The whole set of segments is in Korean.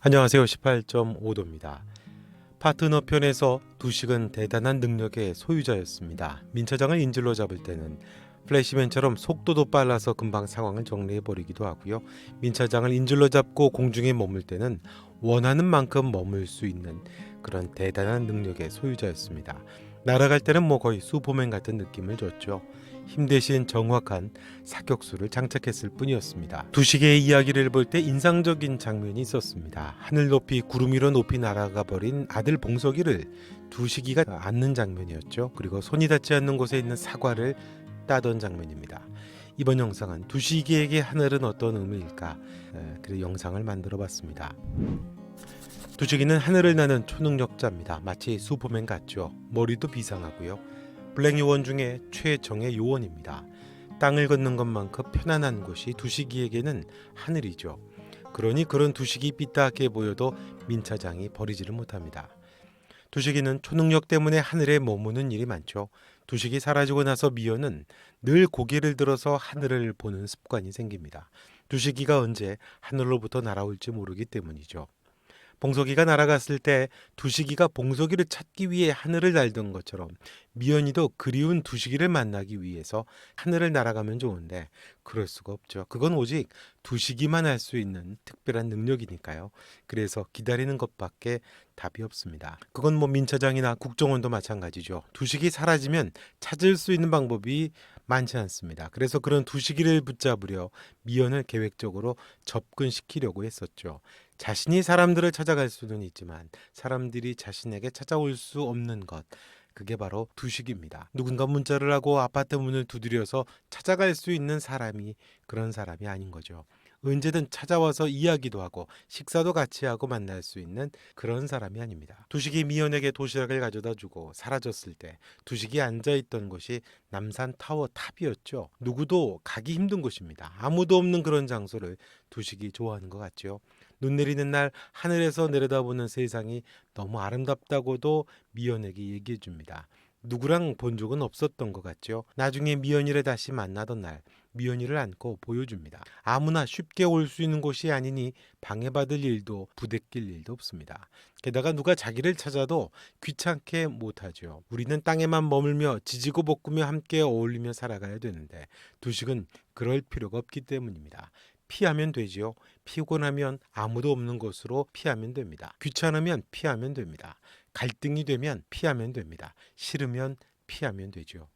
안녕하세요. 18.5도입니다. 파트너 편에서 두식은 대단한 능력의 소유자였습니다. 민차장을 인질로 잡을 때는 플래시맨처럼 속도도 빨라서 금방 상황을 정리해 버리기도 하고요. 민차장을 인질로 잡고 공중에 머물 때는 원하는 만큼 머물 수 있는 그런 대단한 능력의 소유자였습니다. 날아갈 때는 뭐 거의 슈퍼맨 같은 느낌을 줬죠. 힘 대신 정확한 사격수를 장착했을 뿐이었습니다. 두식의 이야기를 볼 때 인상적인 장면이 있었습니다. 하늘 높이 구름 위로 높이 날아가 버린 아들 봉석이를 두식이가 안는 장면이었죠. 그리고 손이 닿지 않는 곳에 있는 사과를 따던 장면입니다. 이번 영상은 두식이에게 하늘은 어떤 의미일까? 에, 그 영상을 만들어 봤습니다. 두식이는 하늘을 나는 초능력자입니다. 마치 슈퍼맨 같죠. 머리도 비상하고요. 블랙 요원 중에 최정의 요원입니다. 땅을 걷는 것만큼 편안한 곳이 두식이에게는 하늘이죠. 그러니 그런 두식이 삐딱해 보여도 민차장이 버리지를 못합니다. 두식이는 초능력 때문에 하늘에 머무는 일이 많죠. 두식이 사라지고 나서 미연은 늘 고개를 들어서 하늘을 보는 습관이 생깁니다. 두식이가 언제 하늘로부터 날아올지 모르기 때문이죠. 봉석이가 날아갔을 때 두식이가 봉석이를 찾기 위해 하늘을 날던 것처럼 미연이도 그리운 두식이를 만나기 위해서 하늘을 날아가면 좋은데 그럴 수가 없죠. 그건 오직 두식이만 할 수 있는 특별한 능력이니까요. 그래서 기다리는 것밖에 답이 없습니다. 그건 뭐 민차장이나 국정원도 마찬가지죠. 두식이 사라지면 찾을 수 있는 방법이 많지 않습니다. 그래서 그런 두식이를 붙잡으려 미연을 계획적으로 접근시키려고 했었죠. 자신이 사람들을 찾아갈 수는 있지만 사람들이 자신에게 찾아올 수 없는 것 그게 바로 두식입니다. 누군가 문자를 하고 아파트 문을 두드려서 찾아갈 수 있는 사람이 그런 사람이 아닌 거죠. 언제든 찾아와서 이야기도 하고 식사도 같이 하고 만날 수 있는 그런 사람이 아닙니다. 두식이 미연에게 도시락을 가져다 주고 사라졌을 때 두식이 앉아 있던 곳이 남산 타워 탑이었죠. 누구도 가기 힘든 곳입니다. 아무도 없는 그런 장소를 두식이 좋아하는 것 같죠. 눈 내리는 날 하늘에서 내려다보는 세상이 너무 아름답다고도 미연에게 얘기해 줍니다. 누구랑 본 적은 없었던 것 같죠. 나중에 미연이를 다시 만나던 날 미연이를 안고 보여줍니다. 아무나 쉽게 올 수 있는 곳이 아니니 방해받을 일도 부대낄 일도 없습니다. 게다가 누가 자기를 찾아도 귀찮게 못하죠. 우리는 땅에만 머물며 지지고 볶으며 함께 어울리며 살아가야 되는데 두식은 그럴 필요가 없기 때문입니다. 피하면 되지요. 피곤하면 아무도 없는 곳으로 피하면 됩니다. 귀찮으면 피하면 됩니다. 갈등이 되면 피하면 됩니다. 싫으면 피하면 되죠.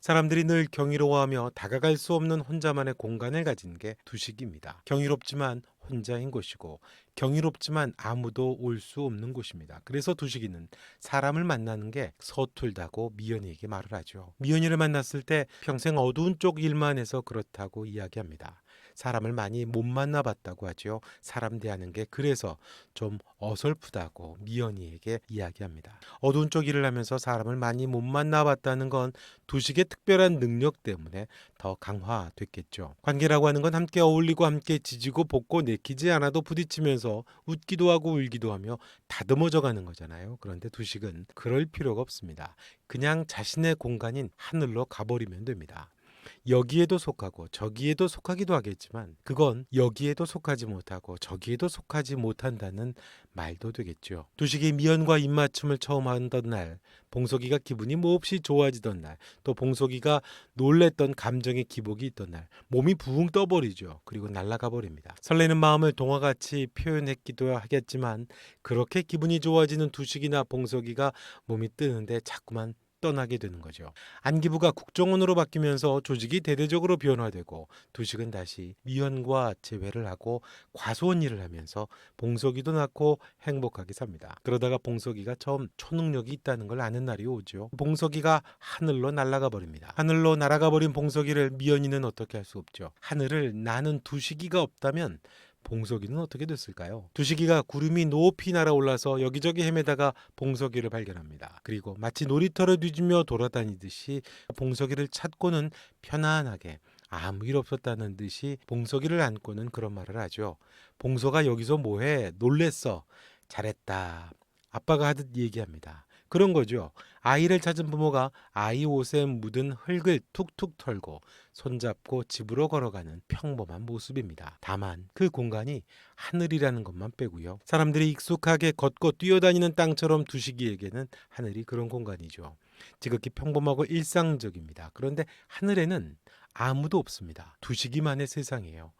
사람들이 늘 경이로워하며 다가갈 수 없는 혼자만의 공간을 가진 게 두식입니다. 경이롭지만 혼자인 곳이고 경이롭지만 아무도 올 수 없는 곳입니다. 그래서 두식이는 사람을 만나는 게 서툴다고 미연이에게 말을 하죠. 미연이를 만났을 때 평생 어두운 쪽 일만 해서 그렇다고 이야기합니다. 사람을 많이 못 만나봤다고 하죠. 사람 대하는 게 그래서 좀 어설프다고 미연이에게 이야기합니다. 어두운 쪽 일을 하면서 사람을 많이 못 만나봤다는 건 두식의 특별한 능력 때문에 더 강화됐겠죠. 관계라고 하는 건 함께 어울리고 함께 지지고 볶고 내키지 않아도 부딪히면서 웃기도 하고 울기도 하며 다듬어져 가는 거잖아요. 그런데 두식은 그럴 필요가 없습니다. 그냥 자신의 공간인 하늘로 가버리면 됩니다. 여기에도 속하고 저기에도 속하기도 하겠지만 그건 여기에도 속하지 못하고 저기에도 속하지 못한다는 말도 되겠죠. 두식이 미연과 입맞춤을 처음 한던 날, 봉석이가 기분이 몹시 좋아지던 날, 또 봉석이가 놀랬던 감정의 기복이 있던 날, 몸이 붕 떠버리죠. 그리고 날아가 버립니다. 설레는 마음을 동화같이 표현했기도 하겠지만 그렇게 기분이 좋아지는 두식이나 봉석이가 몸이 뜨는데 자꾸만 떠나게 되는 거죠. 안기부가 국정원으로 바뀌면서 조직이 대대적으로 변화되고 두식은 다시 미연과 재회를 하고 과소한 일을 하면서 봉석이도 낳고 행복하게 삽니다. 그러다가 봉석이가 처음 초능력이 있다는 걸 아는 날이 오죠. 봉석이가 하늘로 날아가 버립니다. 하늘로 날아가 버린 봉석이를 미연이는 어떻게 할 수 없죠. 하늘을 나는 두식이가 없다면 봉석이는 어떻게 됐을까요? 두식이가 구름이 높이 날아올라서 여기저기 헤매다가 봉석이를 발견합니다. 그리고 마치 놀이터를 뒤지며 돌아다니듯이 봉석이를 찾고는 편안하게 아무 일 없었다는 듯이 봉석이를 안고는 그런 말을 하죠. 봉석아 여기서 뭐해? 놀랬어. 잘했다. 아빠가 하듯 얘기합니다. 그런 거죠. 아이를 찾은 부모가 아이 옷에 묻은 흙을 툭툭 털고 손잡고 집으로 걸어가는 평범한 모습입니다. 다만 그 공간이 하늘이라는 것만 빼고요. 사람들이 익숙하게 걷고 뛰어다니는 땅처럼 두시기에게는 하늘이 그런 공간이죠. 지극히 평범하고 일상적입니다. 그런데 하늘에는 아무도 없습니다. 두시기만의 세상이에요.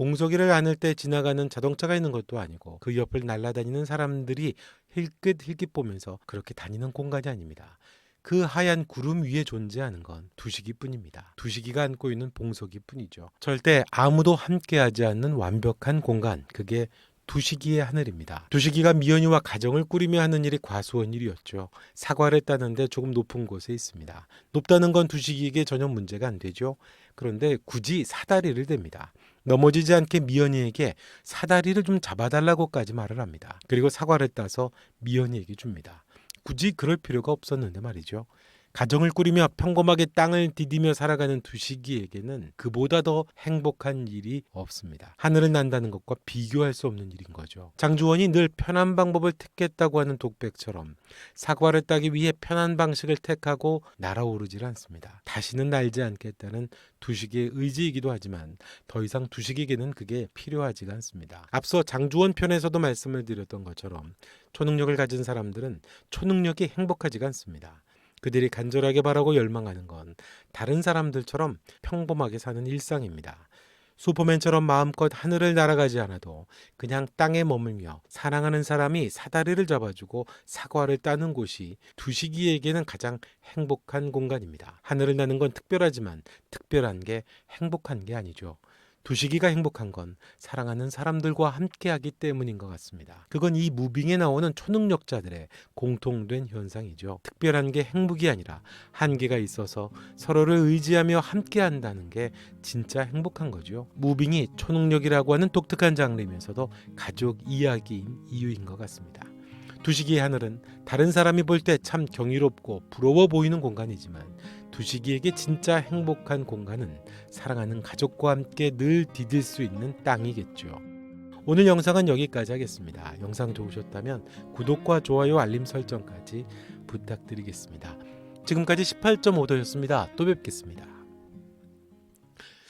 봉석이를 안을 때 지나가는 자동차가 있는 것도 아니고 그 옆을 날아다니는 사람들이 힐끗 힐끗 보면서 그렇게 다니는 공간이 아닙니다. 그 하얀 구름 위에 존재하는 건 두시기뿐입니다. 두시기가 안고 있는 봉석이 뿐이죠. 절대 아무도 함께하지 않는 완벽한 공간, 그게 두시기의 하늘입니다. 두시기가 미연이와 가정을 꾸리며 하는 일이 과수원 일이었죠. 사과를 따는데 조금 높은 곳에 있습니다. 높다는 건 두시기에게 전혀 문제가 안 되죠. 그런데 굳이 사다리를 댑니다. 넘어지지 않게 미연이에게 사다리를 좀 잡아달라고까지 말을 합니다. 그리고 사과를 따서 미연이에게 줍니다. 굳이 그럴 필요가 없었는데 말이죠. 가정을 꾸리며 평범하게 땅을 디디며 살아가는 두 시기에게는 그보다 더 행복한 일이 없습니다. 하늘을 난다는 것과 비교할 수 없는 일인 거죠. 장주원이 늘 편한 방법을 택했다고 하는 독백처럼 사과를 따기 위해 편한 방식을 택하고 날아오르질 않습니다. 다시는 날지 않겠다는 두식의 의지이기도 하지만 더 이상 두식에게는 그게 필요하지가 않습니다. 앞서 장주원 편에서도 말씀을 드렸던 것처럼 초능력을 가진 사람들은 초능력이 행복하지가 않습니다. 그들이 간절하게 바라고 열망하는 건 다른 사람들처럼 평범하게 사는 일상입니다. 슈퍼맨처럼 마음껏 하늘을 날아가지 않아도 그냥 땅에 머물며 사랑하는 사람이 사다리를 잡아주고 사과를 따는 곳이 두시기에게는 가장 행복한 공간입니다. 하늘을 나는 건 특별하지만 특별한 게 행복한 게 아니죠. 두시기가 행복한 건 사랑하는 사람들과 함께하기 때문인 것 같습니다. 그건 이 무빙에 나오는 초능력자들의 공통된 현상이죠. 특별한 게 행복이 아니라 한계가 있어서 서로를 의지하며 함께한다는 게 진짜 행복한 거죠. 무빙이 초능력이라고 하는 독특한 장르이면서도 가족 이야기인 이유인 것 같습니다. 두시기의 하늘은 다른 사람이 볼 때 참 경이롭고 부러워 보이는 공간이지만 두시기에게 진짜 행복한 공간은 사랑하는 가족과 함께 늘 디딜 수 있는 땅이겠죠. 오늘 영상은 여기까지 하겠습니다. 영상 좋으셨다면 구독과 좋아요 알림 설정까지 부탁드리겠습니다. 지금까지 18.5도였습니다. 또 뵙겠습니다.